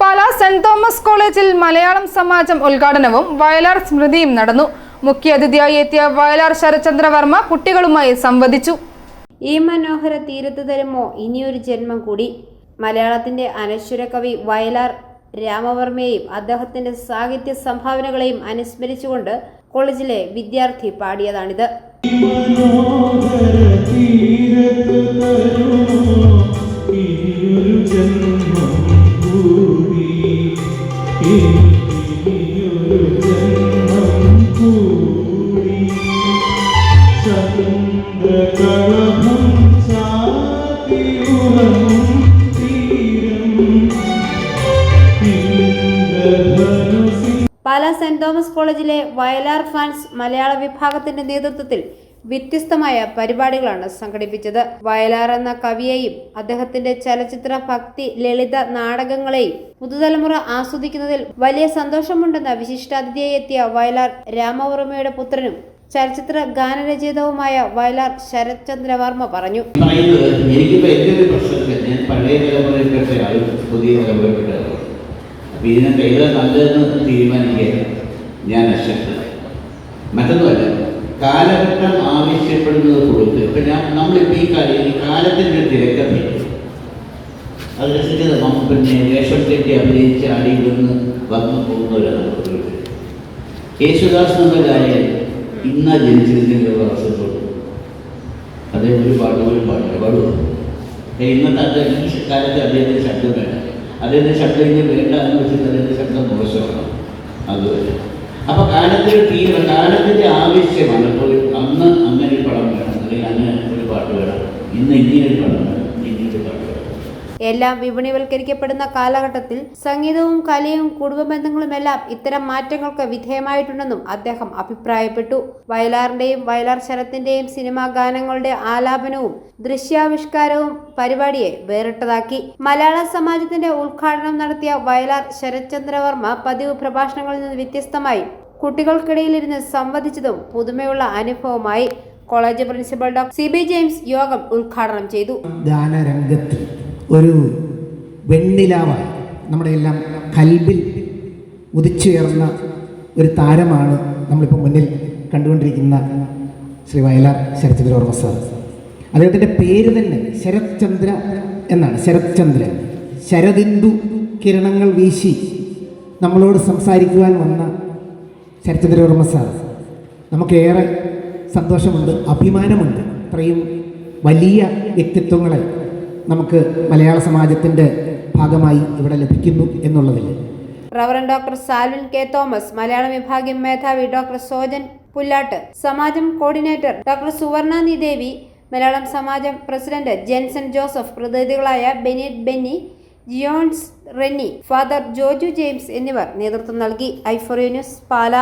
പാല saint Thomas കോളേജിൽ മലയാളം സമാജം ഉദ്ഘാടനവും വയലാർ സ്മൃതിയും നടന്നു. മുഖ്യാതിഥിയായി എത്തിയ വയലാർ ശരചന്ദ്രവർമ്മ കുട്ടികളുമായി സംവദിച്ചു. ഈ മനോഹര തീരത്ത് തരുമോ? ഇനിയൊരു ജന്മം കൂടി. മലയാളത്തിന്റെ അനശ്വര കവി വയലാർ രാമവർമ്മയെയും അദ്ദേഹത്തിന്റെ സാഹിത്യ സംഭാവനകളെയും അനുസ്മരിച്ചുകൊണ്ട് കോളേജിലെ വിദ്യാർത്ഥി പാടിയതാണിത്. മനോഹര തീരത്ത് തരുമോ? പാല സെന്റ് തോമസ് കോളേജിലെ വയലാർ ഫാൻസ് മലയാള വിഭാഗത്തിന്റെ നേതൃത്വത്തിൽ വ്യത്യസ്തമായ പരിപാടികളാണ് സംഘടിപ്പിച്ചത്. വയലാർ എന്ന കവിയെയും അദ്ദേഹത്തിന്റെ ചലച്ചിത്ര ഭക്തി ലളിത നാടകങ്ങളെയും പുതുതലമുറ ആസ്വദിക്കുന്നതിൽ വലിയ സന്തോഷമുണ്ടെന്ന വിശിഷ്ടാതിഥിയായി എത്തിയ വയലാർ രാമവർമ്മയുടെ പുത്രനും ചലച്ചിത്ര ഗാനരചയിതാവുമായ വയലാർ ശരത് ചന്ദ്രവർമ്മ പറഞ്ഞു ഞാൻ ഞാൻ അശക്തനായി മറ്റൊന്നുമല്ല കാലഘട്ടം ആവശ്യപ്പെടുന്നത് കൊടുത്ത് ഇപ്പം ഞാൻ നമ്മളിപ്പോൾ ഈ കാര്യം കാലത്തിന്റെ ഒരു തിരക്കഥയുണ്ട് അത് രസിച്ചത് നമ്മ പിന്നെ വേഷം തെറ്റി അഭിനയിച്ച് നിന്ന് വന്നു പോകുന്നവരാണ് യേശുദാസ് എന്ന കാര്യം ഇന്ന ജനിച്ചതിന്റെ അവസരത്തോട് അദ്ദേഹം ഒരു പാട്ട് ഒരു പാട്ട് ഒരുപാട് ഇന്നത്തെ അദ്ദേഹം ഈ കാലത്ത് അദ്ദേഹത്തിന്റെ ശബ്ദം വേണ്ട. അദ്ദേഹത്തിന്റെ ശബ്ദം ഇനി വേണ്ട എന്ന് വെച്ചിട്ട് അദ്ദേഹത്തിന്റെ ശബ്ദം മോശമാണ്. അതുവരെ. അപ്പോൾ കാലത്തിന് തീരെ കാലത്തിന്റെ ആവശ്യമാണ്. ഇപ്പോൾ അന്ന് അങ്ങനെ ഒരു പടം വേണം അല്ലെങ്കിൽ അങ്ങനെ ഒരു പാട്ട് വേണം. ഇന്ന് ഇങ്ങനെ ഒരു പടം വേണം ഇങ്ങനെ ഒരു പാട്ട് വേണം എല്ലാം വിപണിവൽക്കരിക്കപ്പെടുന്ന കാലഘട്ടത്തിൽ സംഗീതവും കലയും കുടുംബ ബന്ധങ്ങളുമെല്ലാം ഇത്തരം മാറ്റങ്ങൾക്ക് വിധേയമായിട്ടുണ്ടെന്നും അദ്ദേഹം അഭിപ്രായപ്പെട്ടു. വയലാറിന്റെയും വയലാർ ശരത്തിന്റെയും സിനിമാ ഗാനങ്ങളുടെ ആലാപനവും ദൃശ്യാവിഷ്കാരവും പരിപാടിയെ വേറിട്ടതാക്കി. മലയാള സമാജത്തിന്റെ ഉദ്ഘാടനം നടത്തിയ വയലാർ ശരത്ചന്ദ്രവർമ്മ പതിവ് പ്രഭാഷണങ്ങളിൽ നിന്ന് വ്യത്യസ്തമായി കുട്ടികൾക്കിടയിലിരുന്ന് സംവദിച്ചതും പുതുമയുള്ള അനുഭവമായി. College principal doctor C. B. James യോഗം ഉദ്ഘാടനം ചെയ്തു. ഗാനരംഗത്ത് ഒരു വെണ്ണിലാവായി നമ്മുടെ എല്ലാം കൽബിൽ ഉദിച്ചുയർന്ന ഒരു താരമാണ് നമ്മളിപ്പോൾ മുന്നിൽ കണ്ടുകൊണ്ടിരിക്കുന്ന ശ്രീ വയലാർ ശരത്ചന്ദ്രവർമ്മ സാർ. അദ്ദേഹത്തിന്റെ പേര് തന്നെ ശരത്ചന്ദ്ര എന്നാണ്. ശരത്ചന്ദ്ര. ശരദിന്ദു കിരണങ്ങൾ വീശി നമ്മളോട് സംസാരിക്കുവാൻ വന്ന ശരത്ചന്ദ്രവർമ്മ സാർ. നമുക്കേറെ സന്തോഷമുണ്ട് അഭിമാനമുണ്ട്. ഇത്രയും വലിയ വ്യക്തിത്വങ്ങളെ നമുക്ക് മലയാള സമാജത്തിന്റെ ഭാഗമായി ഇവിടെ ലഭിക്കുന്നു എന്നുള്ളതിൽ. Reverend doctor Salvin K Thomas Malayalam വിഭാഗം മേധാവി ഡോക്ടർ സോജൻ പുല്ലാട്ട് സമാജം കോർഡിനേറ്റർ ഡോക്ടർ സുവർണ ദേവി മലയാളം സമാജം പ്രസിഡന്റ് ജെൻസൺ ജോസഫ് പ്രതിനിധികളായ ബെനീറ്റ് ബെന്നി ജിയോൺസ് റെന്നി ഫാദർ ജോജു ജെയിംസ് എന്നിവർ നേതൃത്വം നൽകി. ഐഫോറിയ ന്യൂസ് പാല.